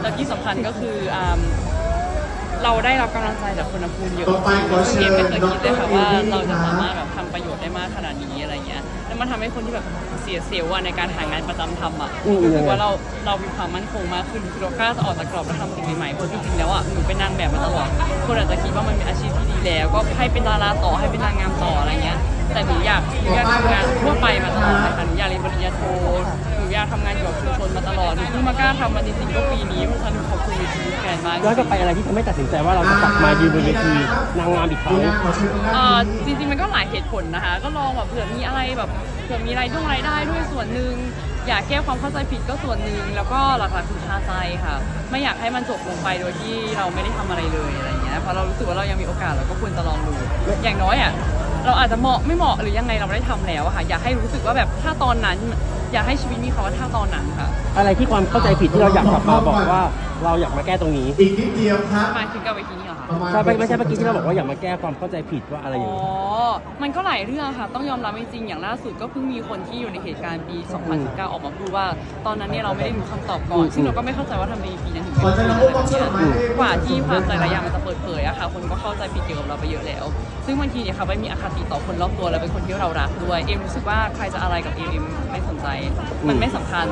แล้วที่สำคัญก็คืออ่าเราได้รับกำลังใจจากคนพูนเยอะต่อไปขอเชิญเกมไม่เคยคิดเลยค่ะดรว่าอินทิราเราจะสามารถแบบทำประโยชน์ได้มากขนาดนี้อะไรเงี้ยแล้วมันทำให้คนที่แบบเสียเซลล์อะในการหางานประจำทำอะอืมรู้สึกว่าเราเรามีความมั่นคงมากขึ้นคือเรากล้าจะออกจากกรอบและทำสิ่งใหม่ๆเพราะจริงๆแล้วอะหนูเป็นนางแบบมาตลอดคนอาจจะคิดว่ามันเป็นอาชีพที่ดีแล้ว ก็ให้เป็นดาราต่อให้เป็นนางงามต่ออะไรเงี้ยแต่หนูอยากหนูอยากทำงานทั่วไปมาตลอดเลยค่ะหนูอยากเรียนปริญญาโทหนูอยากทำงานเกี่ยวกับชุมชนมาตลอดหนูเพิ่งมากล้าทำมาจริงๆก็ปีนี้เพราะฉะนั้นหนูขอบคุณวิธีแฟนมากย้อนกลับไปอะไรที่ทำให้ตัดสินใจว่าเราจะกลับมายืนบนเวทีนางงามอีกครั้งขอเชิญทางด้านเอ่อนี้จริงๆมันก็หลายเหตุผลนะคะ ก็ลองแบบเผื่อมีอะไรแบบเผื่อมีรายได้รายได้ด้วยส่วนหนึ่งอยากแก้ความเข้าใจผิดก็ส่วนหนึ่งแล้วก็หลักๆคือคาใจค่ะ ไม่อยากให้มันจบลงไปโดยที่เราไม่ได้ทำอะไรเลยอะไรอย่างเงี้ยเพราะเรารู้สึกว่าเรายังมีโอกาสเราก็ควรจะลองดู อย่างน้อยอะ เราอาจจะเหมาะไม่เหมาะหรือยังไงเราไม่ได้ทำแล้วอะค่ะ อยากให้รู้สึกว่าแบบถ้าตอนนั้น อยากให้ชีวิตมีคำว่าถ้าตอนนั้นค่ะ อะไรที่ความเข้าใจผิดที่เราอยากกลับมาบอกว่า เราอยากมาแก้ตรงนี้ อีกนิดเดียวครับมาถึงกับเวทีนี้เหรอคะประมาณใช่ไม่ไม่ใช่เมื่อกี้ที่เราบอกว่าอยากมาแก้ความเข้าใจผิดว่าอะไรอย่างอ๋อนี้มันก็หลายเรื่องค่ะ ต้องยอมรับจริงๆอย่างล่าสุดก็เพิ่งมีคนที่อยู่ในเหตุการณ์ปี 2019 ออกมาพูดว่า ตอนนั้นเนี่ยเราไม่ได้รู้คำตอบก่อนอืมซึ่งเราก็ไม่เข้าใจว่าทำไมปีนั้นถึงขอเป็นเชิญอะไรน้องแบบโอ๊คเนี้ยขอเชิญกว่าที่ความแต่ละอย่างมันจะเปิดเผยอะค่ะ คนก็เข้าใจผิดเกี่ยวกับเราไปเยอะแล้ว ซึ่งบางทีเนี่ยค่ะไม่มีอคติต่อคนรอบตัวและเป็นคนที่เรารักด้วยเอ็มรู้สึกว่าใครจะอะไรกับเอ็มเอ็มไม่สนใจ มันไม่สำคัญ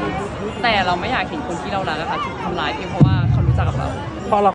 แต่เราไม่อยากเห็นคนที่เรารักอะค่ะถูกทำร้ายเพียงเพราะว่าเขารู้จักกับเรา พอเรา